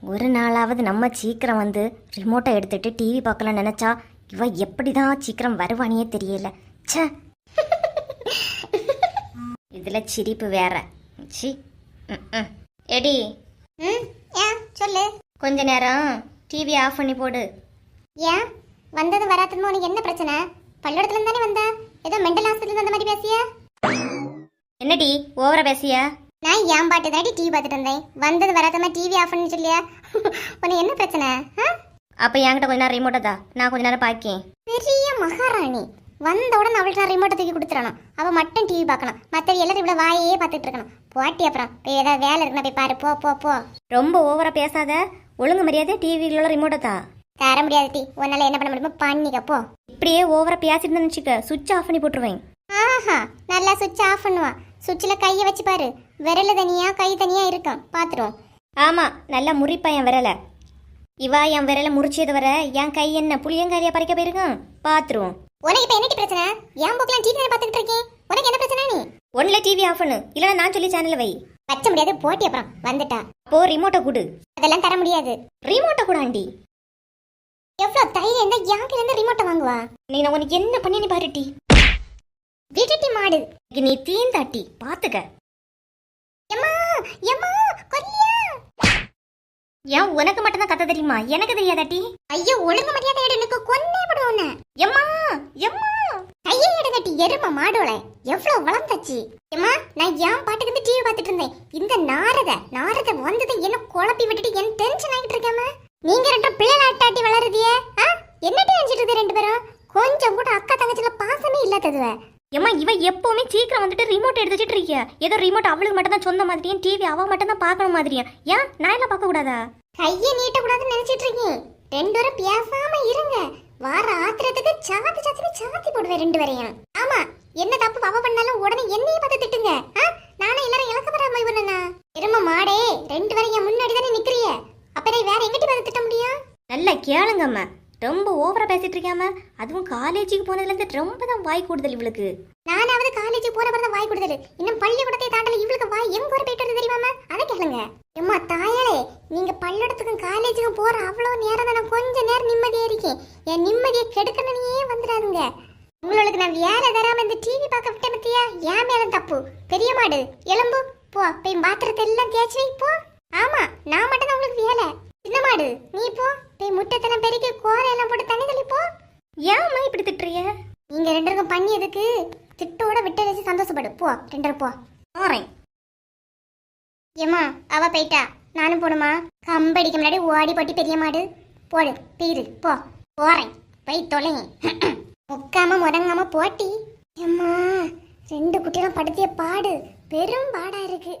ஒரு நாளாவது நம்ம சீக்கிரம் வந்து ரிமோட்டை எடுத்துட்டு டிவி பார்க்கலாம் நினைச்சா இவ எப்படிதான் சீக்கிரம் வருவானே தெரியல. ச்சே. இதுல சிரிப்பு வேற. சி. எடி. ம் ஏன்? சொல்லு. கொஞ்ச நேரம் டிவி ஆஃப் பண்ணி போடு. ஏன்? வந்தது வராததுன்னு உனக்கு என்ன பிரச்சனை? பள்ளிக்கூடத்துல தானே வந்த? ஏதோ மெண்டல் ஹாஸ்பிட்டல் அந்த மாதிரி பேசிய? என்னடி ஓவரா பேசியா? நான் ஏன் பாட்டு தாடி டிவி பார்த்துட்டு இருந்தேன். வந்தது வராதமா டிவி ஆஃப் பண்ணி சொல்லியா? உனக்கு என்ன பிரச்சனை? அப்ப என்கிட்ட கொஞ்ச நேரம் ரிமோட்டை நான் கொஞ்ச நேரம் பாக்கேன். பெரிய மகாராணி. வந்த உடனே அவளுக்கு நான் ரிமோட்டை தூக்கி கொடுத்துடணும் அவ மட்டும் டிவி பார்க்கணும். மற்றவங்க எல்லாரும் இவ்வளோ வாயே பார்த்துட்டு இருக்கணும். போட்டி அப்புறம். போய் ஏதாவது வேலை இருக்குன்னா போய் பாரு. போ போ போ. ரொம்ப ஓவரா பேசாத. ஒழுங்கு மரியாதை டிவியில் உள்ள ரிமோட்டை தா. தர முடியாது டி. உன்னால என்ன பண்ண முடியுமோ பண்ணிக்க போ. இப்படியே ஓவரா பேசிட்டு நினச்சிக்க சுவிட்ச் ஆஃப் பண்ணி போட்டுருவேன். ஆஹா. நல்லா சுவிட்ச் ஆஃப் பண்ணுவான் சுவிட்சில் கையை வச்சு பாரு. விரல தனியா கை தனியா இருக்கும் பார்த்துருவோம் ஆமா நல்லா முறிப்பா என் விரல. இவா என் விரல முறிச்சது வர என் கை என்ன புளியங்காரியா பறிக்க போயிருக்கான்? பாத்துருவோம் உனக்கு இப்போ என்ன பிரச்சனை? என் புக்கெல்லாம் டிவி பார்த்துக்கிட்டு இருக்கேன். உனக்கு என்ன பிரச்சனை நீ? ஒன்ல டிவி ஆஃப் பண்ணு இல்லைன்னா நான் சொல்லி சேனல்ல வை. வச்ச முடியாது போட்டி அப்புறம். வந்துட்டா. அப்போ ரிமோட்டை கொடு. அதெல்லாம் தர முடியாது. ரிமோட்டை கூட ஆண்டி. எவ்வளோ தைரியம் இருந்தா யாருக்கு இருந்து ரிமோட்டை வாங்குவா? நீ நான் உனக்கு என்ன பண்ணி நீ பாருட்டி விட்டுட்டி மாடு. நீ தீந்தாட்டி கொல்லியா ஏன் உனக்கு மட்டும் தான் கத்த தெரியுமா? எனக்கு தெரியாதாட்டி? ஐயோ ஒழுங்கு மரியாதை எனக்கு கொன்னே படுவோன்னு எம்மா எம்மா. கையை எடுங்கட்டி எரும மாடோல எவ்வளவு வளர்ந்தாச்சு. எம்மா நான் என் பாட்டுக்கு வந்து டிவி பார்த்துட்டு இருந்தேன். இந்த நாரத நாரத வந்ததை என்ன குழப்பி விட்டுட்டு என் டென்ஷன் ஆகிட்டு இருக்கேம்மா நீங்க ரெண்டும் பிள்ளை நாட்டாட்டி வளருதியே ஆ? என்னட்டி நினைச்சிட்டு இருக்க ரெண்டு பேரும்? கொஞ்சம் கூட அக்கா தங்கச்சில பாசமே இல்லாததுவ. ஏம்மா இவ எப்பவுமே சீக்கிரம் வந்துட்டு ரிமோட் எடுத்து வச்சுட்டு இருக்கியா? ஏதோ ரிமோட் அவளுக்கு மட்டும் தான் சொந்த மாதிரியும் டிவி அவ மட்டும் தான் பார்க்கணும் மாதிரியும். ஏன்? நான் எல்லாம் பார்க்க கூடாதா? கையை நீட்ட கூடாதுன்னு நினைச்சிட்டு இருக்கீங்க. ரெண்டு பேரும் பேசாம இருங்க. வார ஆத்திரத்துக்கு சாத்தி சாத்தி சாத்தி போடுவேன் ரெண்டு பேரையும். ஆமா என்ன தப்பு பாவ பண்ணாலும் உடனே என்னைய பார்த்து திட்டுங்க? நானும் எல்லாரும் இலக்க வராம இவனா எரும மாடே ரெண்டு என் முன்னாடி தானே நிக்கிறிய. அப்ப வேற எங்கிட்ட பார்த்து திட்ட முடியும்? நல்லா கேளுங்கம்மா. ரொம்ப ஓவரா பேசிட்டு இருக்காம அதுவும் காலேஜுக்கு போனதுல இருந்து ரொம்ப தான் வாய் கூடுதல் இவளுக்கு. நானாவது காலேஜ் போன பிறகு வாய் கொடுத்தது இன்னும் பள்ளிக்கூடத்தை தாண்டல இவளுக்கு வாய் எங்க ஒரு போயிட்டு வருது தெரியுமாமா அதை கேளுங்க. எம்மா தாயாளே நீங்க பள்ளிக்கூடத்துக்கும் காலேஜுக்கும் போற அவ்வளவு நேரம் தான் கொஞ்ச நேரம் நிம்மதியா இருக்கேன். என் நிம்மதியை கெடுக்கணும்னே வந்துடாதுங்க. உங்களுக்கு நான் வேலை தராம இந்த டிவி பார்க்க விட்டேன் பத்தியா ஏன் மேல தப்பு. பெரிய மாடு எலும்பு. போ போய் பாத்திரத்தை எல்லாம் தேய்ச்சி போ ஆமா நான் மட்டும் தான் உங்களுக்கு வேலை சின்ன மாடு நீ போ போய் முட்டைத்தெல்லாம் பெருக்கி கோரை எல்லாம் போட்டு தண்ணி தெளி போ ஏம்மா இப்படி திட்டுறிய நீங்க ரெண்டு பண்ணி எதுக்கு? திட்டோட விட்டு வச்சு சந்தோஷப்படு. போ ரெண்டு போ. போறேன். ஏமா அவ போயிட்டா? நானும் போடுமா கம்படிக்கு முன்னாடி ஓடி போட்டி பெரிய மாடு. போடு பீரு போ. போறேன். போய் தொலை. முக்காம முடங்காம போட்டி. ஏம்மா ரெண்டு குட்டியெல்லாம் படுத்திய பாடு. பெரும் பாடா இருக்கு.